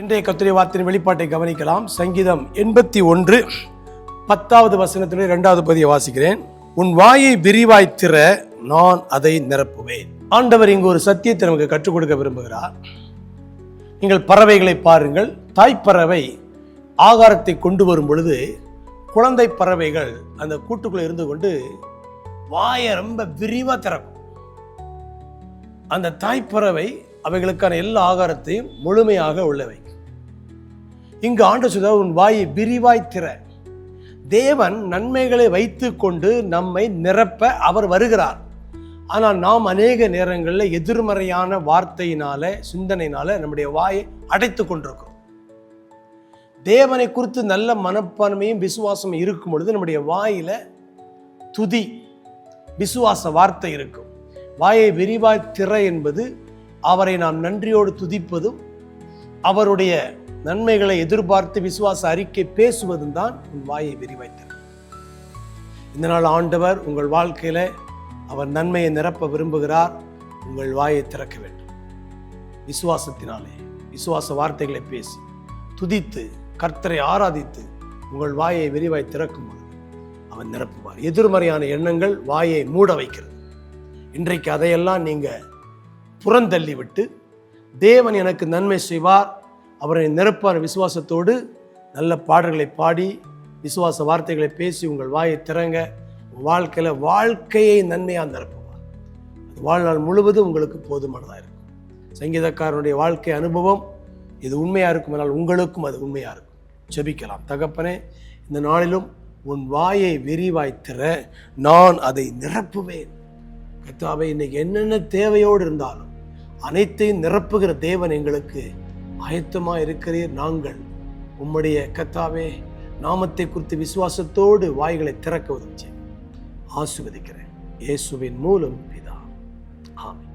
இன்றைய கத்திரை வார்த்தையின் வெளிப்பாட்டை கவனிக்கலாம். சங்கீதம் எண்பத்தி ஒன்று பத்தாவது வசனத்திலே இரண்டாவது பதியை வாசிக்கிறேன். உன் வாயை விரிவாய் திற நான் அதை நிரப்புவேன். ஆண்டவர் இங்கு ஒரு சத்தியத்தை நமக்கு கற்றுக் கொடுக்க விரும்புகிறார். நீங்கள் பறவைகளை பாருங்கள். தாய்ப்பறவை ஆகாரத்தை கொண்டு வரும் பொழுது குழந்தை பறவைகள் அந்த கூட்டுக்குள்ளே இருந்து கொண்டு வாயை ரொம்ப விரிவாக திறக்கும். அந்த தாய்ப்பறவை அவைகளுக்கான எல்லா ஆகாரத்தையும் முழுமையாக உள்ளவை இங்கு ஆண்டு சுதா உன் வாயை விரிவாய் திற. தேவன் நன்மைகளை வைத்து கொண்டு நம்மை நிரப்ப அவர் வருகிறார். ஆனால் நாம் அநேக நேரங்களில் எதிர்மறையான வார்த்தையினால சிந்தனையினால நம்முடைய வாயை அடைத்து கொண்டிருக்கிறோம். தேவனை குறித்து நல்ல மனப்பான்மையும் விசுவாசமும் இருக்கும் பொழுது நம்முடைய வாயில துதி விசுவாச வார்த்தை இருக்கும். வாயை விரிவாய் திற என்பது அவரை நாம் நன்றியோடு துதிப்பதும் அவருடைய நன்மைகளை எதிர்பார்த்து விசுவாச அறிக்கை பேசுவதும் தான் உன் வாயை விரிவாய் இந்த நாள் ஆண்டவர் உங்கள் வாழ்க்கையில் அவர் நன்மையை நிரப்ப விரும்புகிறார். உங்கள் வாயை திறக்க வேண்டும். விசுவாசத்தினாலே விசுவாச வார்த்தைகளை பேசி துதித்து கர்த்தரை ஆராதித்து உங்கள் வாயை விரிவாய் திறக்கும் பொழுது அவன் நிரப்புவார். எதிர்மறையான எண்ணங்கள் வாயை மூட வைக்கிறது. இன்றைக்கு அதையெல்லாம் நீங்கள் புறந்தள்ளிவிட்டு தேவன் எனக்கு நன்மை செய்வார். அவரை நிரப்பார் விசுவாசத்தோடு நல்ல பாடல்களை பாடி விசுவாச வார்த்தைகளை பேசி உங்கள் வாயை திறங்க வாழ்க்கையில் வாழ்க்கையை நன்மையாக நிரப்புவார். அது வாழ்நாள் முழுவதும் உங்களுக்கு போதுமானதாக இருக்கும். சங்கீதக்காரனுடைய வாழ்க்கை அனுபவம் இது உண்மையாக இருக்கும் என்றால் உங்களுக்கும் அது உண்மையாக இருக்கும். ஜெபிக்கலாம். தகப்பனே இந்த நாளிலும் உன் வாயை விரிவாய்த்திற நான் அதை நிரப்புவேன். கர்த்தாவே இன்னைக்கு என்னென்ன தேவையோடு இருந்தாலும் அனைத்தையும் நிரப்புகிற தேவன் எங்களுக்கு ஆயத்தமாக இருக்கிறீர். நாங்கள் உம்முடைய கத்தாவே நாமத்தை குறித்து விசுவாசத்தோடு வாய்களை திறக்க உதவி ஆசுவதிக்கிறேன் இயேசுவின் மூலம் பிதா. ஆமை